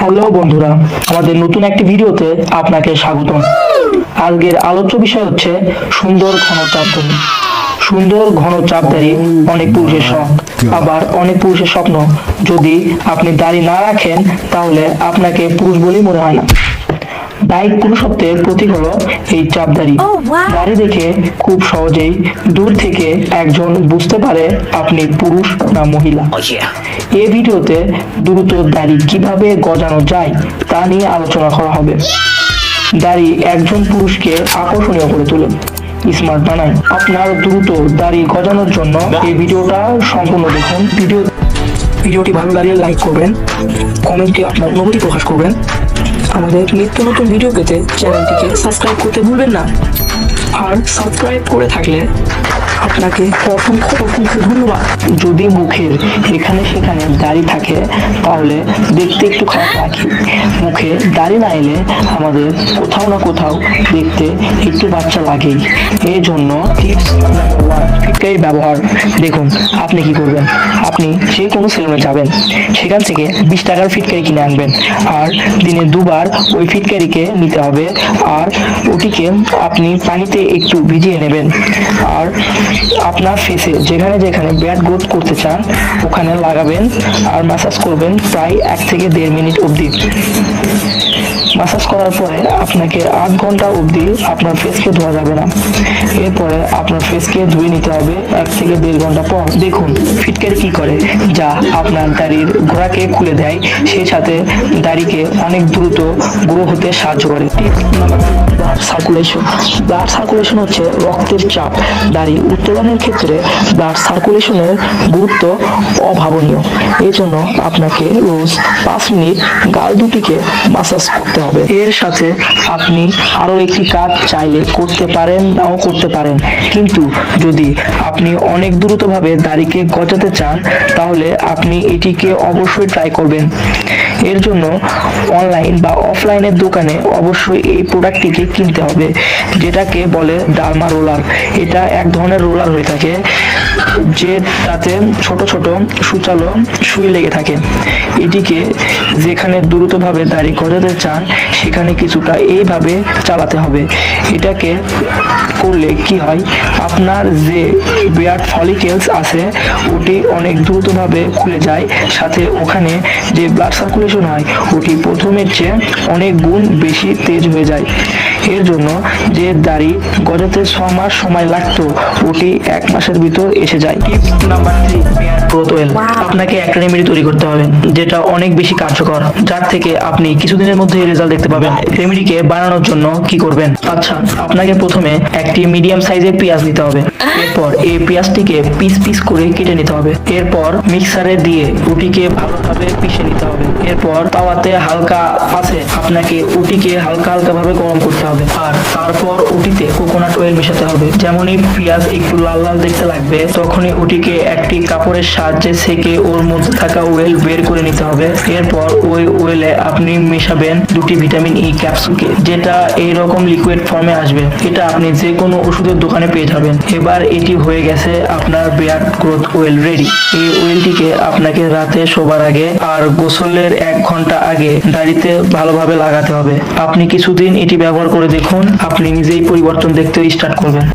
Hello বন্ধুরা, আমাদের নতুন একটি ভিডিওতে আপনাকে স্বাগতম। আজকের আলোচ্য বিষয় হচ্ছে সুন্দর ঘন চাপদারি সুন্দর ঘন চাপদারি অনেক পুরুষের শখ। আবার অনেক পুরুষের স্বপ্ন, যদি আপনি দাড়ি না রাখেন, তাহলে আপনাকে পুরুষ বলেই মনে হয় না। বাইক পুরুষত্বের প্রতীক হলো এই চাপদারি Oh, wow. দেখে খুব সহজেই দূর থেকে একজন বুঝতে পারে আপনি পুরুষ না মহিলা। এই ভিডিওতে দ্রুত দাড়ি কীভাবে গজানো যায় তা নিয়ে আলোচনা করা হবে। দাড়ি একজন পুরুষকে আকর্ষণীয় করে তোলে স্মার্ট বানায় আপনার দ্রুত দাড়ি গজানোর জন্য এই ভিডিওটা সম্পূর্ণ দেখুন। ভিডিও ভিডিওটি ভালো লাগলে লাইক করবেন। কমেন্টে আপনার অনুভূতি প্রকাশ করবেন। আমাদের নিত্য নতুন ভিডিও পেতে চ্যানেলটিকে সাবস্ক্রাইব করতে ভুলবেন না। আর সাবস্ক্রাইব করে থাকলে আপনাকে অসংখ্য অসংখ্য ধন্যবাদ যদি মুখের এখানে সেখানে দাড়ি থাকে, তাহলে দেখতে একটু খারাপ লাগে মুখে দাড়ি না এলে আমাদের কোথাও না কোথাও দেখতে একটু বাচ্চা লাগেই। এই জন্য টিপস ব্যবহার। দেখুন, আপনি কি করবেন? আপনি যে কোনো সেলুনে যাবেন, সেখান থেকে বিশ টাকার ফিটকারি কিনে আনবেন। আর দিনে দুবার ওই ফিটকারিকে নিতে হবে। আর ওটিকে আপনি পানিতে একটু ভিজিয়ে নেবেন। আর আপনার ফেসে যেখানে যেখানে ব্যাড গ্রোথ করতে চান, ওখানে লাগাবেন আর ম্যাসাজ করবেন প্রায় এক থেকে দেড় মিনিট অবধি। মাসাজ করার পরে আপনাকে আধ ঘণ্টা অবধি আপনার ফেসকে ধোয়া যাবে না। এরপরে আপনার ফেসকে ধুয়ে নিতে হবে এক থেকে দেড় ঘণ্টা পর। দেখুন, ফিটকারি কি করে? যা আপনার দাড়ির ঘোড়াকে খুলে দেয়, সেই সাথে দাড়িকে অনেক দ্রুত গ্রো হতে সাহায্য করে। ব্লাড সার্কুলেশন ব্লাড সার্কুলেশন হচ্ছে রক্তের চাপ। দাড়ি উত্তোলনের ক্ষেত্রে ব্লাড সার্কুলেশনের গুরুত্ব অভাবনীয়। এই জন্য আপনাকে রোজ পাঁচ মিনিট গাল দুটিকে মাসাজ করতে হবে। এর সাথে আপনি আরও একটি কাজ চাইলে করতে পারেন, নাও করতে পারেন। কিন্তু যদি আপনি অনেক দ্রুতভাবে দাড়িকে গজাতে চান, তাহলে আপনি এটিকে অবশ্যই ট্রাই করবেন। এর জন্য অনলাইন বা অফলাইনের দোকানে অবশ্যই এই প্রোডাক্টটিকে কিনতে হবে, যেটাকে বলে ডালমা রোলার এটা এক ধরনের রোলার হয়ে থাকে, যে তাতে ছোট ছোট সুচালো সুই লেগে থাকে। এটিকে যেখানে দ্রুতভাবে দাড়ি গজাতে চান, সেখানে কিছুটা এইভাবে চালাতে হবে। এটাকে করলে কি হয়, আপনার যে বিয়ার্ড ফলিকেলস আছে, ওটি অনেক দ্রুতভাবে খুলে যায়। সাথে ওখানে যে ব্লাড সার্কুলেশন হয় ওটি প্রথমের চেয়ে অনেক গুণ বেশি তেজ হয়ে যায়। এর জন্য যে দাড়ি গজাতে ছ মাস সময় লাগতো ওটি এক মাসের ভিতর এসে যায়। Tip number three growth oil আপনাকে একটা রেমেডি তৈরি করতে হবে যেটা অনেক বেশি কার্যকর যার থেকে আপনি কিছুদিনের মধ্যে রেজাল্ট দেখতে পাবেন। রেমেডিকে বানানোর জন্য কি করবেন? আচ্ছা আপনাকে প্রথমে একটি মিডিয়াম সাইজের পেঁয়াজ নিতে হবে। এরপর এই পেঁয়াজটিকে পিস পিস করে কেটে নিতে হবে। এরপর মিক্সারে দিয়ে রুটিকে ভালোভাবে পিষে নিতে হবে। এরপর তাওয়াতে হালকা আছে। আপনাকে ওটিকে হালকা হালকা ভাবে গরম করতে হবে। আর তারপর ওটিতে কোকোনাট অয়েল মেশাতে হবে। যেমনই পেঁয়াজ একটু লাল লাল দেখতে লাগবে, তখনই ওটিকে একটি কাপড়ের সাহায্যে সেকে ওর মধ্যে থাকা অয়েল বের করে নিতে হবে। এরপর ওই অয়েলে আপনি মেশাবেন দুটি ভিটামিন ই ক্যাপসুলকে যেটা এইরকম লিকুইড ফর্মে আসবে। এটা আপনি যে কোনো ওষুধের দোকানে পেয়ে যাবেন। এবার এটি হয়ে গেছে আপনার বেয়ার গ্রোথ অয়েল রেডি এই অয়েলটিকে আপনাকে রাতে শোবার আগে আর গোসলের এক ঘণ্টা আগে দাড়িতে ভালোভাবে লাগাতে হবে। আপনি কিছুদিন এটি ব্যবহার করে দেখুন, আপনি নিজেই পরিবর্তন দেখতে স্টার্ট করবেন।